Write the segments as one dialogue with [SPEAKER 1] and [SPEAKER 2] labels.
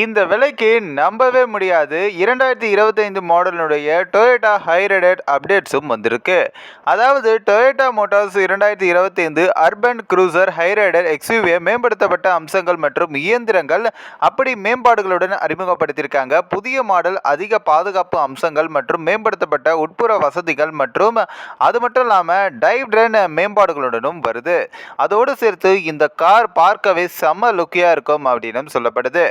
[SPEAKER 1] இந்த விலைக்கு நம்பவே முடியாது. இரண்டாயிரத்தி இருபத்தைந்து மாடலினுடைய டொயோட்டா ஹைரைடட் அப்டேட்ஸும் வந்திருக்கு. அதாவது டொயோட்டா மோட்டார்ஸ் இரண்டாயிரத்தி இருபத்தைந்து அர்பன் க்ரூசர் ஹைரைடர் எக்ஸ்யூவியை மேம்படுத்தப்பட்ட அம்சங்கள் மற்றும் இயந்திரங்கள் அப்படி மேம்பாடுகளுடன் அறிமுகப்படுத்தியிருக்காங்க. புதிய மாடல் அதிக பாதுகாப்பு அம்சங்கள் மற்றும் மேம்படுத்தப்பட்ட உட்புற வசதிகள் மற்றும் அது மட்டும் இல்லாமல் டைவ் ட்ரெயின் மேம்பாடுகளுடனும் வருது. அதோடு சேர்த்து இந்த கார் பார்க்கவே செம்ம லுக்கியாக இருக்கும் அப்படின்னு சொல்லப்படுது.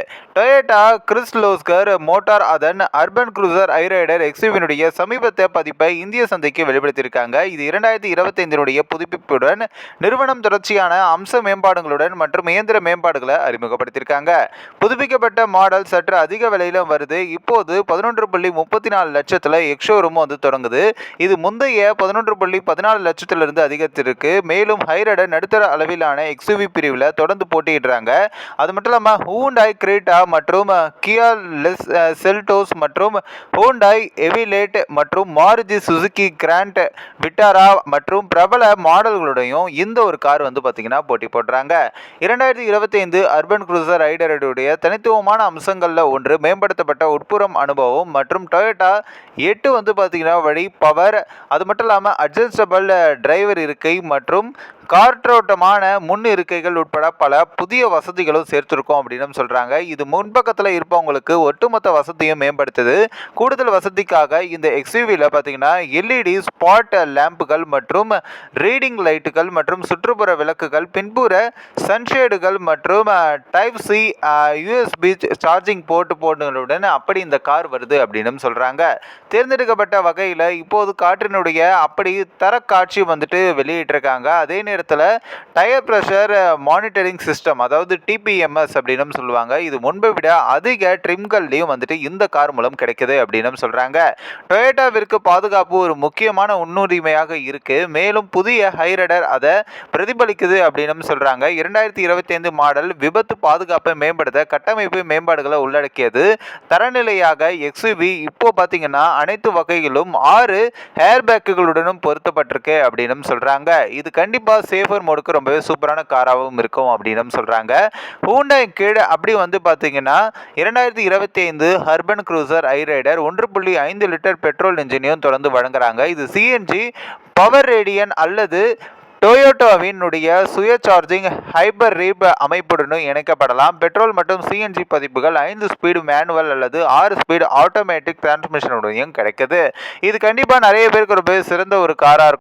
[SPEAKER 1] டொயேட்டா கிறிஸ்லோஸ்கர் மோட்டார் அதன் அர்பன் குரூசர் ஐரைடர் எக்ஸிவினுடைய சமீபத்திய பதிப்பை இந்திய சந்தைக்கு வெளிப்படுத்தியிருக்காங்க. இது இரண்டாயிரத்தி இருபத்தைந்தினுடைய புதுப்பிப்புடன் நிறுவனம் தொடர்ச்சியான அம்ச மேம்பாடுகளுடன் மற்றும் இயந்திர மேம்பாடுகளை அறிமுகப்படுத்தியிருக்காங்க. புதுப்பிக்கப்பட்ட மாடல் சற்று அதிக விலையிலும் வருது. இப்போது பதினொன்று புள்ளி முப்பத்தி நாலு லட்சத்தில் எக்ஷோரூமும் வந்து தொடங்குது. இது முந்தைய பதினொன்று புள்ளி பதினாலு லட்சத்திலிருந்து அதிகரித்திருக்கு. மேலும் ஹைரடர் நடுத்தர அளவிலான எக்ஸ்யூவி பிரிவில் தொடர்ந்து போட்டியிடுறாங்க. அது மட்டும் இல்லாமல் ஹூண்டாய் கிரேட்டா மற்றும் கியா லெஸ் செல்டோஸ் மற்றும் ஹோண்டாய் எவிலேட் மற்றும் மாருதி சுசுகி கிராண்ட் விட்டாரா மற்றும் பிரபல மாடல்களுடையும் இந்த ஒரு கார் வந்து பார்த்தீங்கன்னா போட்டி போடுறாங்க. இரண்டாயிரத்தி இருபத்தைந்து அர்பன் குரூசர் ரைடருடைய தனித்துவமான அம்சங்களில் ஒன்று மேம்படுத்தப்பட்ட உட்புறம் அனுபவம் மற்றும் டொயோட்டா எட்டு வந்து பார்த்தீங்கன்னா வழி பவர் அது மட்டும் இல்லாமல் அட்ஜஸ்டபிள் டிரைவர் இருக்கை மற்றும் காற்றோட்டமான முன் இருக்கைகள் உட்பட பல புதிய வசதிகளும் சேர்த்துருக்கோம் அப்படின்னு சொல்கிறாங்க இது முன்பக்கத்தில் இருப்பவங்களுக்கு ஒட்டுமொத்த வசதியும் மேம்படுத்துது. கூடுதல் வசதிக்காக இந்த எக்ஸ்யூவியில் பார்த்தீங்கன்னா எல்இடி ஸ்பாட் லேம்புகள் மற்றும் ரீடிங் லைட்டுகள் மற்றும் சுற்றுப்புற விளக்குகள் பின்புற சன்ஷேடுகள் மற்றும் type C USB charging port போர்டுகளுடன் அப்படி இந்த கார் வருது அப்படின்னு சொல்கிறாங்க தேர்ந்தெடுக்கப்பட்ட வகையில் இப்போது காற்றினுடைய அப்படி தர காட்சி வந்துட்டு வெளியிட்டிருக்காங்க. அதே நேரத்தில் டயர் ப்ரெஷர் மானிட்டரிங் சிஸ்டம் அதாவது டிபிஎம்எஸ் அப்படின்னு சொல்லுவாங்க. இது முன்பை விட அதிக ட்ரிம்கள்லையும் வந்துட்டு இந்த கார் மூலம் கிடைக்குது அப்படின்னு சொல்கிறாங்க டொயோட்டாவிற்கு பாதுகாப்பு ஒரு முக்கியமான முன்னுரிமையாக இருக்குது மேலும் புதிய ஹைரடர் அதை பிரதிபலிக்குது அப்படின்னு சொல்கிறாங்க இரண்டாயிரத்தி இருபத்தி ஐந்து மாடல் விபத்து பாதுகாப்பை மேம்படுத்த கட்டமைப்பு மேம்பாடுகளை உள்ளடக்கியது. தரநிலையாக எக்ஸ்யூவி இப்போ பார்த்தீங்கன்னா அனைத்து வகையிலும் ஆறு ஹேர்பேக்குகளுடனும் பொருத்தப்பட்டிருக்கு அப்படின்னு சொல்கிறாங்க இது கண்டிப்பாக சேஃபர் மோடுக்கு ரொம்பவே சூப்பரான காராகவும் இருக்கும் அப்படின்னு சொல்கிறாங்க ஹூண்டாய் கீழே அப்படி வந்து பார்த்தீங்கன்னா இரண்டாயிரத்தி இருபத்தி ஐந்து ஹர்பன் க்ரூசர் ஐரைடர் ரைடர் ஒன்று புள்ளி ஐந்து லிட்டர் பெட்ரோல் இன்ஜினையும் தொடர்ந்து வழங்குறாங்க. இது சிஎன்ஜி பவர் ரேடியன் அல்லது டொயோட்டோவினுடைய சுய சார்ஜிங் ஹைப்பர் ரீப் அமைப்புடனும் இணைக்கப்படலாம். பெட்ரோல் மற்றும் சிஎன்ஜி பதிப்புகள் ஐந்து ஸ்பீடு மேனுவல் அல்லது ஆறு ஸ்பீடு ஆட்டோமேட்டிக் டிரான்ஸ்மிஷனுடனும் கிடைக்குது. இது கண்டிப்பாக நிறைய பேருக்கு ஒரு சிறந்த ஒரு காராக இருக்கும்.